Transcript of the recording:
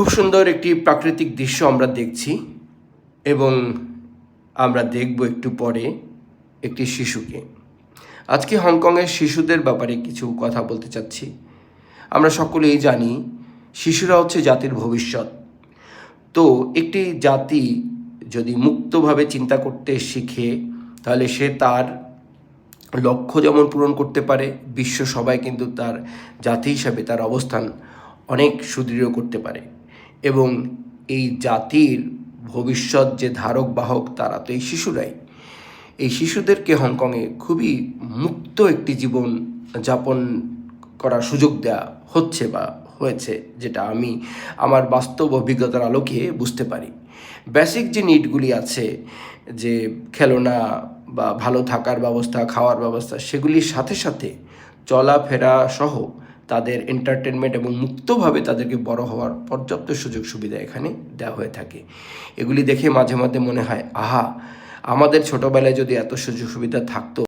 খুব সুন্দর একটি প্রাকৃতিক দৃশ্য আমরা দেখছি এবং আমরা দেখব একটু পরে একটি শিশুকে। আজকে হংকংয়ের শিশুদের ব্যাপারে কিছু কথা বলতে চাচ্ছি। আমরা সকলেই জানি শিশুরা হচ্ছে জাতির ভবিষ্যৎ। তো একটি জাতি যদি মুক্তভাবে চিন্তা করতে শিখে, তাহলে সে তার লক্ষ্য যেমন পূরণ করতে পারে, বিশ্ব সবাই কিন্তু তার জাতি হিসাবে তার অবস্থান অনেক সুদৃঢ় করতে পারে। এবং এই জাতির ভবিষ্যৎ যে ধারক বাহক তারা তো এই শিশুরাই। এই শিশুদেরকে হংকংয়ে খুবই মুক্ত একটি জীবন যাপন করার সুযোগ দেওয়া হচ্ছে বা হয়েছে, যেটা আমি আমার বাস্তব অভিজ্ঞতার আলোকে বুঝতে পারি। বেসিক যে নিডগুলি আছে, যে খেলনা বা ভালো থাকার ব্যবস্থা, খাওয়ার ব্যবস্থা, সেগুলির সাথে সাথে চলাফেরা সহ তাদের এন্টারটেনমেন্ট এবং মুক্তভাবে তাদেরকে বড় হওয়ার পর্যাপ্ত সুযোগ সুবিধা এখানে দেওয়া হয়ে থাকে। এগুলি দেখে মাঝে মাঝে মনে হয়, আহা, আমাদের ছোটোবেলায় যদি এত সুযোগ সুবিধা থাকতো